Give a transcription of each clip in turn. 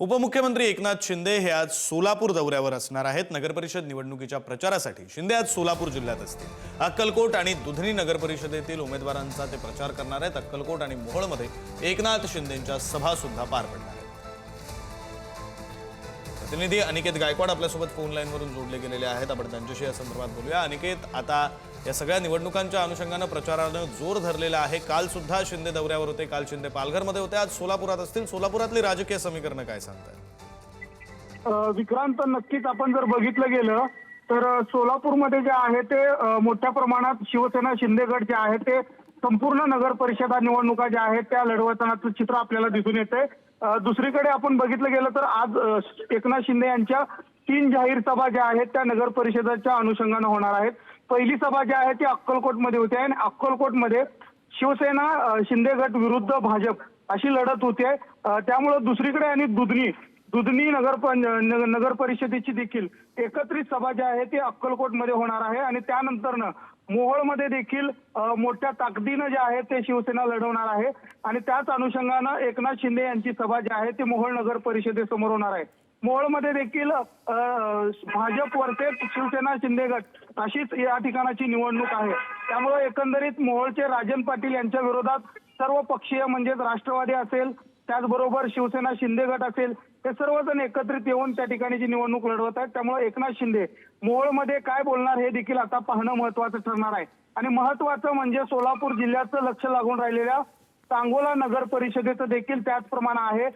उपमुख्यमंत्री एकनाथ शिंदे हे आज सोलापूर दौऱ्यावर असणार आहेत. नगरपरिषद निवडणुकीच्या प्रचारासाठी शिंदे आज सोलापूर जिल्ह्यात असतील. अक्कलकोट आणि दुधनी नगरपरिषदेतील उमेदवारांचा ते प्रचार करणार आहेत. अक्कलकोट आणि मोहोळमध्ये एकनाथ शिंदेंच्या सभा सुद्धा पार पडणार प्रतिनिधी अनिकेत गायकवाड आपल्यासोबत फोन लाईनवरून जोडले गेलेले आहेत. आपण त्यांच्याशी या संदर्भात बोलूया. अनिकेत आता या सगळ्या निवडणुकांच्या अनुषंगानं प्रचारानं जोर धरलेला आहे. काल सुद्धा शिंदे दौऱ्यावर होते. काल शिंदे पालघरमध्ये होते. आज सोलापुरात असतील. सोलापुरातली राजकीय समीकरणं काय सांगताय? विक्रांत नक्कीच आपण जर बघितलं गेलं तर सोलापूरमध्ये जे आहे ते मोठ्या प्रमाणात शिवसेना शिंदेगड जे आहे ते संपूर्ण नगर परिषदा निवडणुका ज्या आहेत त्या लढवतानाचं चित्र आपल्याला दिसून येते दुसरीकडे आपण बघितलं गेलं तर आज एकनाथ शिंदे यांच्या तीन जाहीर सभा ज्या आहेत त्या नगर परिषदेच्या अनुषंगानं होणार आहेत. पहिली सभा जी आहे ती अक्कलकोटमध्ये होते आणि अक्कलकोटमध्ये शिवसेना शिंदे गट विरुद्ध भाजप अशी लढत होते त्यामुळे दुसरीकडे आणि दुधनी दुधनी नगर नगर परिषदेची देखील एकत्रित सभा जी आहे ती अक्कलकोटमध्ये होणार आहे आणि त्यानंतरनं मोहोळमध्ये देखील मोठ्या ताकदीनं जे आहे ते शिवसेना लढवणार आहे. आणि त्याच अनुषंगानं एकनाथ शिंदे यांची सभा जी आहे ती मोहोळ नगर परिषदेसमोर होणार आहे. मोहोळमध्ये देखील भाजप वरते शिवसेना शिंदे गट अशीच या ठिकाणाची निवडणूक आहे. त्यामुळे एकंदरीत मोहोळचे राजन पाटील यांच्या विरोधात सर्व पक्षीय म्हणजेच राष्ट्रवादी असेल त्याचबरोबर शिवसेना शिंदे गट असेल ते सर्वजण एकत्रित येऊन त्या ठिकाणीची निवडणूक लढवत आहेत त्यामुळे एकनाथ शिंदे मोहोळमध्ये काय बोलणार हे देखील आता पाहणं महत्वाचं ठरणार आहे. आणि महत्वाचं म्हणजे सोलापूर जिल्ह्याचं लक्ष लागून राहिलेल्या सांगोला नगर परिषदेचं देखील त्याचप्रमाणे आहे.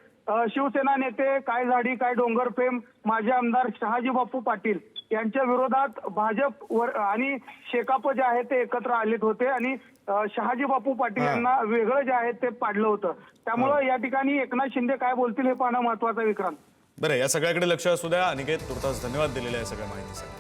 शिवसेना नेते काय झाडी काय डोंगर फेम माजी आमदार शहाजी बापू पाटील यांच्या विरोधात भाजप वर आणि शेकाप जे आहे ते एकत्र आलेत होते आणि शहाजी बापू पाटील. यांना वेगळं जे आहे ते पाडलं होतं. त्यामुळं या ठिकाणी एकनाथ शिंदे काय बोलतील हे पाहणं महत्वाचं विक्रांत. बरं या सगळ्याकडे लक्ष असू द्या. अनिकेत तुर्तास धन्यवाद दिलेल्या सगळ्या माहितीसाठी.